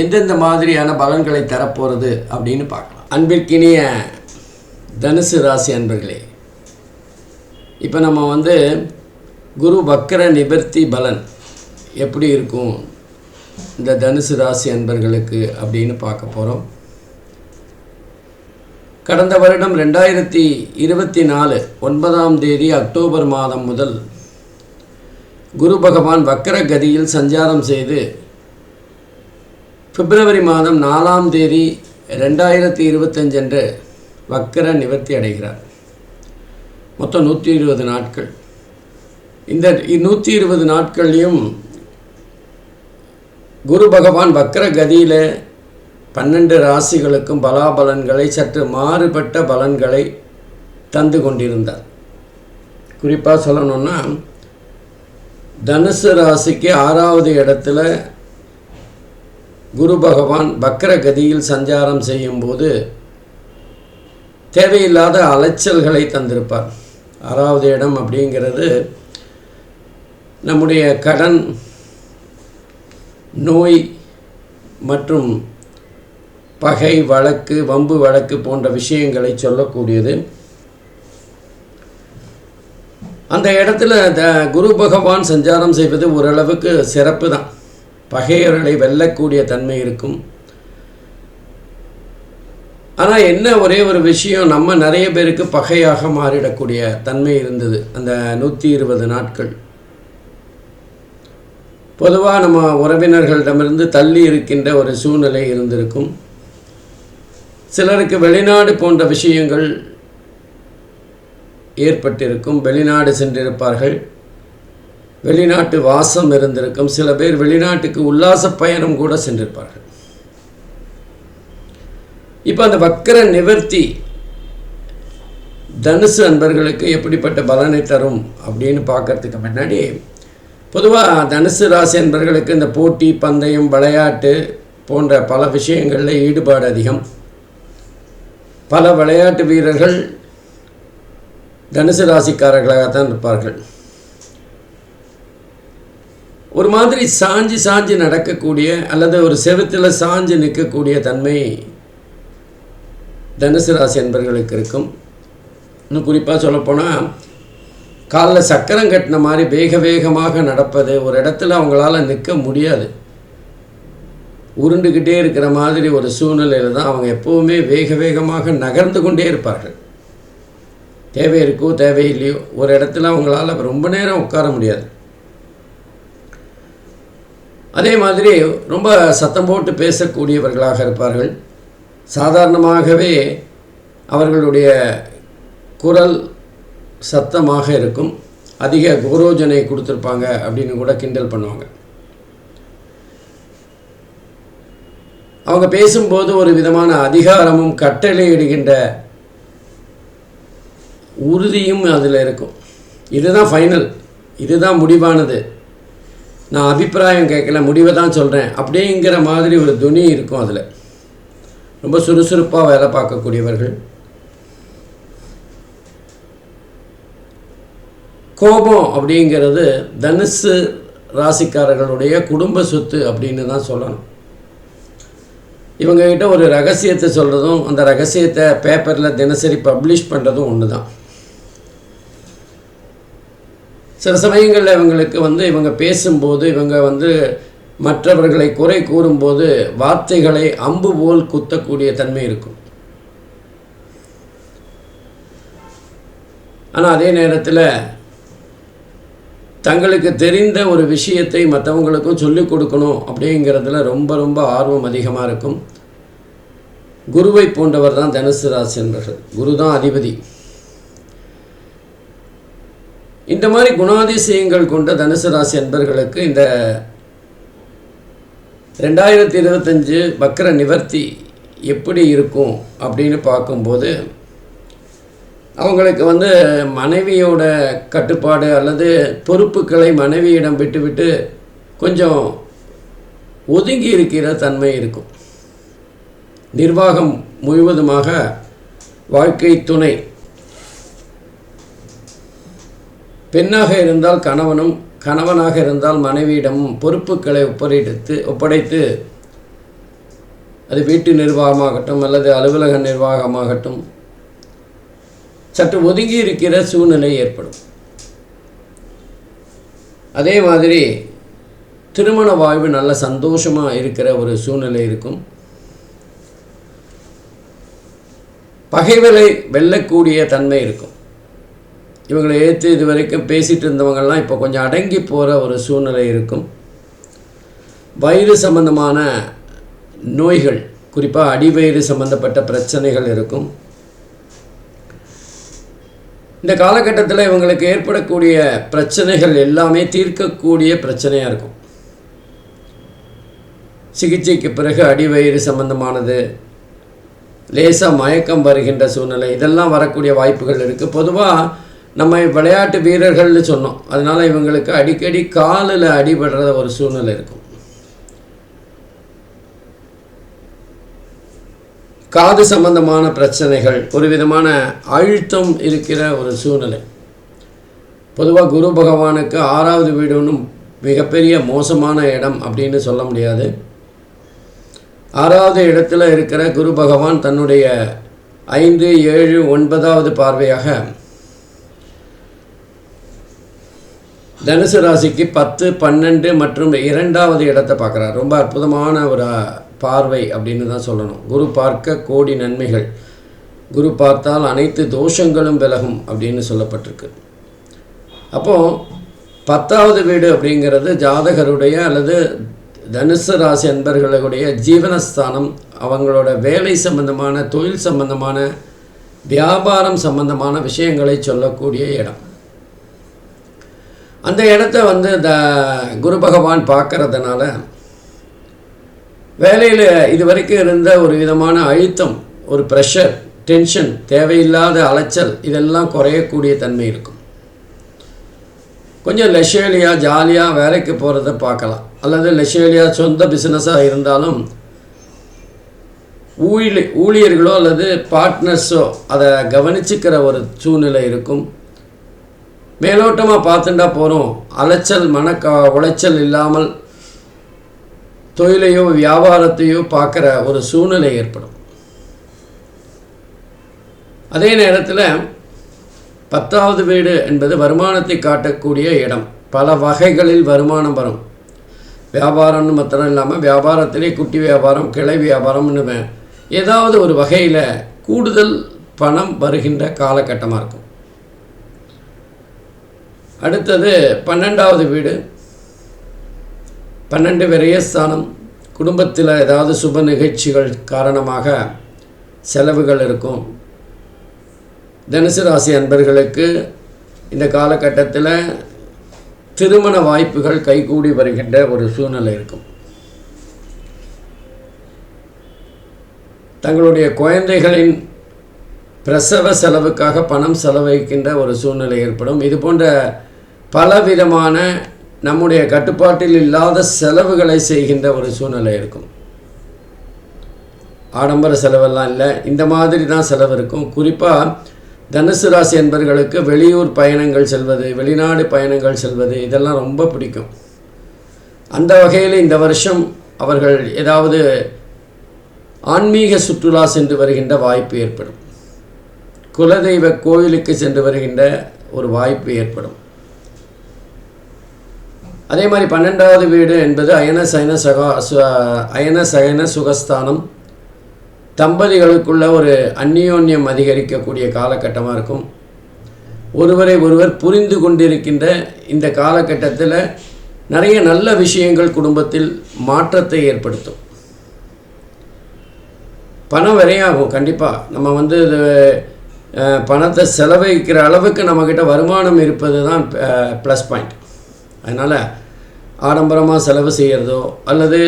எந்தெந்த மாதிரியான பலன்களை தரப்போகிறது அப்படின்னு பார்க்கலாம். அன்பிற்கினிய தனுசு ராசி அன்பர்களே இப்போ நம்ம வந்து குரு வக்கர நிவர்த்தி பலன் எப்படி இருக்கும்? இந்த தனுசு ராசி அன்பர்களுக்கு அப்படின்னு பார்க்க போகிறோம் கடந்த வருடம் ரெண்டாயிரத்தி இருபத்தி நாலு ஒன்பதாம் தேதி அக்டோபர் மாதம் முதல் குரு பகவான் வக்கர கதியில் சஞ்சாரம் செய்து பிப்ரவரி மாதம் நாலாம் தேதி ரெண்டாயிரத்தி இருபத்தஞ்சு அன்று வக்கர நிவர்த்தி அடைகிறார். மொத்தம் நூற்றி இருபது நாட்கள். இந்த நூற்றி இருபது நாட்கள்லையும் குரு பகவான் வக்கர கதியில் பன்னெண்டு ராசிகளுக்கும் பலாபலன்களை சற்று மாறுபட்ட பலன்களை தந்து கொண்டிருந்தார். குறிப்பாக சொல்லணும்னா தனுசு ராசிக்கு ஆறாவது இடத்துல குரு பகவான் கதியில் சஞ்சாரம் செய்யும்போது தேவையில்லாத அலைச்சல்களை தந்திருப்பார். ஆறாவது இடம் அப்படிங்கிறது நம்முடைய கடன் நோய் மற்றும் பகை வழக்கு வம்பு வழக்கு போன்ற விஷயங்களை சொல்லக்கூடியது. அந்த இடத்துல த குரு பகவான் சஞ்சாரம் செய்வது ஓரளவுக்கு சிறப்பு தான் பகையவர்களை வெல்லக்கூடிய தன்மை இருக்கும். ஆனால் என்ன ஒரே ஒரு விஷயம் நம்ம நிறைய பேருக்கு பகையாக மாறிடக்கூடிய தன்மை இருந்தது அந்த நூற்றி இருபது நாட்கள். பொதுவாக நம்ம உறவினர்களிடமிருந்து தள்ளி இருக்கின்ற ஒரு சூழ்நிலை இருந்திருக்கும். சிலருக்கு வெளிநாடு போன்ற விஷயங்கள் ஏற்பட்டிருக்கும் வெளிநாடு சென்றிருப்பார்கள். வெளிநாட்டு வாசம் இருந்திருக்கும். சில பேர் வெளிநாட்டுக்கு உல்லாச பயணம் கூட சென்றிருப்பார்கள். இப்போ அந்த வக்கர நிவர்த்தி தனுசு அன்பர்களுக்கு எப்படிப்பட்ட பலனை தரும் அப்படின்னு பார்க்கறதுக்கு முன்னாடி பொதுவாக தனுசு ராசி அன்பர்களுக்கு இந்த போட்டி பந்தயம் விளையாட்டு போன்ற பல விஷயங்களில் ஈடுபாடு அதிகம். பல விளையாட்டு வீரர்கள் தனுசு ராசிக்காரர்களாகத்தான் இருப்பார்கள். ஒரு மாதிரி சாஞ்சு சாஞ்சு நடக்கக்கூடிய அல்லது ஒரு செவத்தில் சாஞ்சு நிற்கக்கூடிய தன்மை தனுசு ராசி என்பர்களுக்கு இருக்கும். இன்னும் குறிப்பாக சொல்லப்போனால் காலில் சக்கரம் கட்டின மாதிரி வேக வேகமாக நடப்பது ஒரு இடத்துல அவங்களால நிற்க முடியாது. உருண்டுக்கிட்டே இருக்கிற மாதிரி ஒரு சூழ்நிலையில் தான் அவங்க எப்போவுமே வேக வேகமாக நகர்ந்து கொண்டே இருப்பார்கள். தேவை இருக்கோ தேவையில்லையோ ஒரு இடத்துல அவங்களால ரொம்ப நேரம் உட்கார முடியாது. அதே மாதிரி ரொம்ப சத்தம் போட்டு பேசக்கூடியவர்களாக இருப்பார்கள். சாதாரணமாகவே அவர்களுடைய குரல் சத்தமாக இருக்கும். அதிக குரோஜனை கொடுத்துருப்பாங்க அப்படின்னு கூட கிண்டல் பண்ணுவாங்க. அவங்க பேசும்போது ஒரு விதமான அதிகாரமும் கட்டளையிடுகின்ற உறுதியும் அதில் இருக்கும். இதுதான் ஃபைனல் இதுதான் முடிவானது. நான் அபிப்பிராயம் கேட்கல முடிவை தான் சொல்கிறேன் அப்படிங்கிற மாதிரி ஒரு துணி இருக்கும் அதில். ரொம்ப சுறுசுறுப்பாக வேலை பார்க்கக்கூடியவர்கள். கோபம் அப்படிங்கிறது தனுசு ராசிக்காரர்களுடைய குடும்ப சொத்து அப்படின்னு தான் சொல்லணும். இவங்ககிட்ட ஒரு ரகசியத்தை சொல்கிறதும் அந்த ரகசியத்தை பேப்பரில் தினசரி பப்ளிஷ் பண்ணுறதும் ஒன்று தான் சில சமயங்களில் இவங்களுக்கு வந்து இவங்க பேசும்போது இவங்க வந்து மற்றவர்களை குறை கூறும்போது வார்த்தைகளை அம்பு போல் குத்தக்கூடிய தன்மை இருக்கும். ஆனால் அதே நேரத்தில் தங்களுக்கு தெரிந்த ஒரு விஷயத்தை மற்றவங்களுக்கும் சொல்லிக் கொடுக்கணும் அப்படிங்கிறதுல ரொம்ப ரொம்ப ஆர்வம் அதிகமாக இருக்கும். குருவை போன்றவர் தான் தனுசு ராசி என்பர்கள். குரு தான் அதிபதி. இந்த மாதிரி குணாதிசயங்கள் கொண்ட தனுசு ராசி அன்பர்களுக்கு இந்த ரெண்டாயிரத்தி இருபத்தஞ்சு வக்கர நிவர்த்தி எப்படி இருக்கும் அப்படின்னு பார்க்கும்போது அவங்களுக்கு வந்து மனைவியோட கட்டுப்பாடு அல்லது பொறுப்புகளை மனைவியிடம் விட்டுவிட்டு கொஞ்சம் ஒதுங்கி இருக்கிற தன்மை இருக்கும். நிர்வாகம் முழுவதுமாக வாழ்க்கை துணை பெண்ணாக இருந்தால் கணவனும் கணவனாக இருந்தால் மனைவியிடமும் பொறுப்புகளை ஒப்படைத்து ஒப்படைத்து அது வீட்டு நிர்வாகமாகட்டும் அல்லது அலுவலக நிர்வாகமாகட்டும் சற்று ஒதுங்கி இருக்கிற சூழ்நிலை ஏற்படும். அதே மாதிரி திருமண வாழ்வு நல்ல சந்தோஷமாக இருக்கிற ஒரு சூழ்நிலை இருக்கும். பகைவலை வெல்லக்கூடிய தன்மை இருக்கும். இவங்களை ஏற்று இது வரைக்கும் பேசிகிட்டு இருந்தவங்கள்லாம் இப்போ கொஞ்சம் அடங்கி போகிற ஒரு சூழ்நிலை இருக்கும். வயிறு சம்பந்தமான நோய்கள் குறிப்பாக அடிவயிறு சம்பந்தப்பட்ட பிரச்சனைகள் இருக்கும். இந்த காலகட்டத்தில் இவங்களுக்கு ஏற்படக்கூடிய பிரச்சனைகள் எல்லாமே தீர்க்கக்கூடிய பிரச்சனையாக இருக்கும். சிகிச்சைக்கு பிறகு அடிவயிறு சம்பந்தமானது லேசாக மயக்கம் வருகின்ற சூழ்நிலை இதெல்லாம் வரக்கூடிய வாய்ப்புகள் இருக்குது பொதுவாக நம்ம விளையாட்டு வீரர்கள்னு சொன்னோம். அதனால் இவங்களுக்கு அடிக்கடி காலில் அடிபடுற ஒரு சூழ்நிலை இருக்கும். காது சம்பந்தமான பிரச்சனைகள் ஒரு விதமான அழுத்தம் இருக்கிற ஒரு சூழ்நிலை. பொதுவாக குரு பகவானுக்கு ஆறாவது வீடுன்னு மிகப்பெரிய மோசமான இடம் அப்படின்னு சொல்ல முடியாது. ஆறாவது இடத்துல இருக்கிற குரு பகவான் தன்னுடைய ஐந்து ஏழு ஒன்பதாவது பார்வையாக தனுசு ராசிக்கு பத்து பன்னெண்டு மற்றும் இரண்டாவது இடத்தை பார்க்குறார். ரொம்ப அற்புதமான ஒரு பார்வை அப்படின்னு தான் சொல்லணும். குரு பார்க்க கோடி நன்மைகள். குரு பார்த்தால் அனைத்து தோஷங்களும் விலகும் அப்படின்னு சொல்லப்பட்டிருக்கு. அப்போது பத்தாவது வீடு அப்படிங்கிறது ஜாதகருடைய அல்லது தனுசு ராசி அன்பர்களுடைய ஜீவனஸ்தானம் அவங்களோட வேலை சம்பந்தமான தொழில் சம்பந்தமான வியாபாரம் சம்பந்தமான விஷயங்களை சொல்லக்கூடிய இடம். அந்த இடத்த வந்து த குரு பகவான் பார்க்கறதுனால வேலையில் இது வரைக்கும் இருந்த ஒரு விதமான அழுத்தம் ஒரு ப்ரெஷர் டென்ஷன் தேவையில்லாத அலைச்சல் இதெல்லாம் குறையக்கூடிய தன்மை இருக்கும். கொஞ்சம் லெஷேலியாக ஜாலியாக வேலைக்கு போகிறத பார்க்கலாம். அல்லது லெஷேலியாக சொந்த பிஸ்னஸாக இருந்தாலும் ஊழி ஊழியர்களோ அல்லது பார்ட்னர்ஸோ அதை கவனிச்சுக்கிற ஒரு சூழ்நிலை இருக்கும். மேலோட்டமாக பார்த்துட்டா போகிறோம் அலைச்சல் மன உளைச்சல் இல்லாமல் தொழிலையோ வியாபாரத்தையோ பார்க்குற ஒரு சூழ்நிலை ஏற்படும். அதே நேரத்தில் பத்தாவது வீடு என்பது வருமானத்தை காட்டக்கூடிய இடம். பல வகைகளில் வருமானம் வரும். வியாபாரம்னு மாத்திரம் இல்லாமல் வியாபாரத்திலே குட்டி வியாபாரம் கிளை வியாபாரம்னு ஏதாவது ஒரு வகையில் கூடுதல் பணம் வருகின்ற காலகட்டமாக இருக்கும். அடுத்தது பன்னெண்டாவது வீடு. பன்னெண்டு விரயஸ்தானம் குடும்பத்தில் ஏதாவது சுப நிகழ்ச்சிகள் காரணமாக செலவுகள் இருக்கும். தனுசு ராசி அன்பர்களுக்கு இந்த காலகட்டத்தில் திருமண வாய்ப்புகள் கைகூடி வருகின்ற ஒரு சூழ்நிலை இருக்கும். தங்களுடைய குழந்தைகளின் பிரசவ செலவுக்காக பணம் செலவழிக்கின்ற ஒரு சூழ்நிலை ஏற்படும். இது போன்ற பலவிதமான நம்முடைய கட்டுப்பாட்டில் இல்லாத செலவுகளை செய்கின்ற ஒரு சூழ்நிலை இருக்கும். ஆடம்பர செலவெல்லாம் இல்லை. இந்த மாதிரி தான் செலவு இருக்கும். குறிப்பாக தனுசு ராசி என்பவர்களுக்கு வெளியூர் பயணங்கள் செல்வது வெளிநாடு பயணங்கள் செல்வது இதெல்லாம் ரொம்ப பிடிக்கும். அந்த வகையில் இந்த வருஷம் அவர்கள் ஏதாவது ஆன்மீக சுற்றுலா சென்று வருகின்ற வாய்ப்பு ஏற்படும். குலதெய்வ கோயிலுக்கு சென்று வருகின்ற ஒரு வாய்ப்பு ஏற்படும். அதே மாதிரி பன்னெண்டாவது வீடு என்பது அயன சயன சகா அயன சயன சுகஸ்தானம். தம்பதிகளுக்குள்ள ஒரு அந்நியோன்யம் அதிகரிக்கக்கூடிய காலகட்டமாக இருக்கும். ஒருவரை ஒருவர் புரிந்து கொண்டிருக்கின்ற இந்த காலகட்டத்தில் நிறைய நல்ல விஷயங்கள் குடும்பத்தில் மாற்றத்தை ஏற்படுத்தும். பணம் விரையாகும் கண்டிப்பாக நம்ம வந்து இது பணத்தை செலவழிக்கிற அளவுக்கு நம்மக்கிட்ட வருமானம் இருப்பது தான் ப்ளஸ் பாயிண்ட் அதனால் ஆடம்பரமாக செலவு செய்கிறதோ அல்லது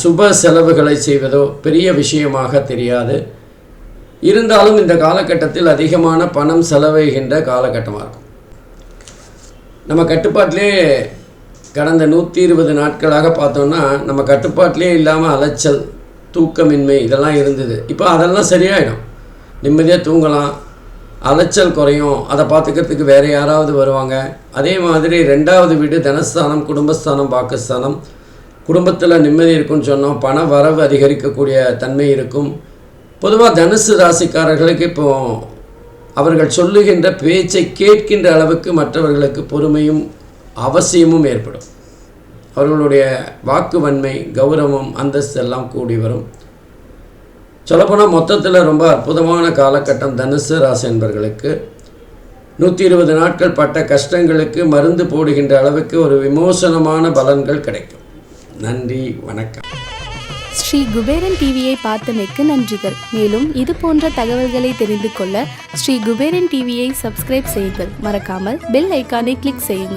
சுப செலவுகளை செய்வதோ பெரிய விஷயமாக தெரியாது. இருந்தாலும் இந்த காலகட்டத்தில் அதிகமான பணம் செலவுகின்ற காலகட்டமாக இருக்கும். நம்ம கட்டுப்பாட்டிலே கடந்த நூற்றி இருபது நாட்களாக பார்த்தோன்னா நம்ம கட்டுப்பாட்டிலே இல்லாமல் அலைச்சல் தூக்கமின்மை இதெல்லாம் இருந்தது. இப்போ அதெல்லாம் சரியாயிடும். நிம்மதியாக தூங்கலாம் அலைச்சல் குறையும். அதை பார்த்துக்கிறதுக்கு வேறு யாராவது வருவாங்க. அதே மாதிரி ரெண்டாவது வீடு தனஸ்தானம் குடும்பஸ்தானம் பாக்கஸ்தானம். குடும்பத்தில் நிம்மதி இருக்குன்னு சொன்னோம். பண வரவு அதிகரிக்கக்கூடிய தன்மை இருக்கும். பொதுவாக தனுசு ராசிக்காரர்களுக்கு இப்போ அவர்கள் சொல்லுகின்ற பேச்சை கேட்கின்ற அளவுக்கு மற்றவர்களுக்கு பொறுமையும் அவசியமும் ஏற்படும். அவர்களுடைய வாக்கு வன்மை கௌரவம் அந்தஸ்து எல்லாம் கூடி வரும். சொல்லப்போனால் மொத்தத்தில் ரொம்ப அற்புதமான காலகட்டம் தனுசு ராசி என்பர்களுக்கு. நூற்றி இருபது நாட்கள் பட்ட கஷ்டங்களுக்கு மருந்து போடுகின்ற அளவுக்கு ஒரு விமோசனமான பலன்கள் கிடைக்கும். நன்றி வணக்கம். ஸ்ரீ குபேரன் டிவியை பார்த்தமைக்கு நன்றிகள். மேலும் இது போன்ற தகவல்களை தெரிந்து கொள்ள ஸ்ரீ குபேரன் டிவியை சப்ஸ்கிரைப் செய்யுங்கள். மறக்காமல் பெல் ஐக்கானை கிளிக் செய்யுங்கள்.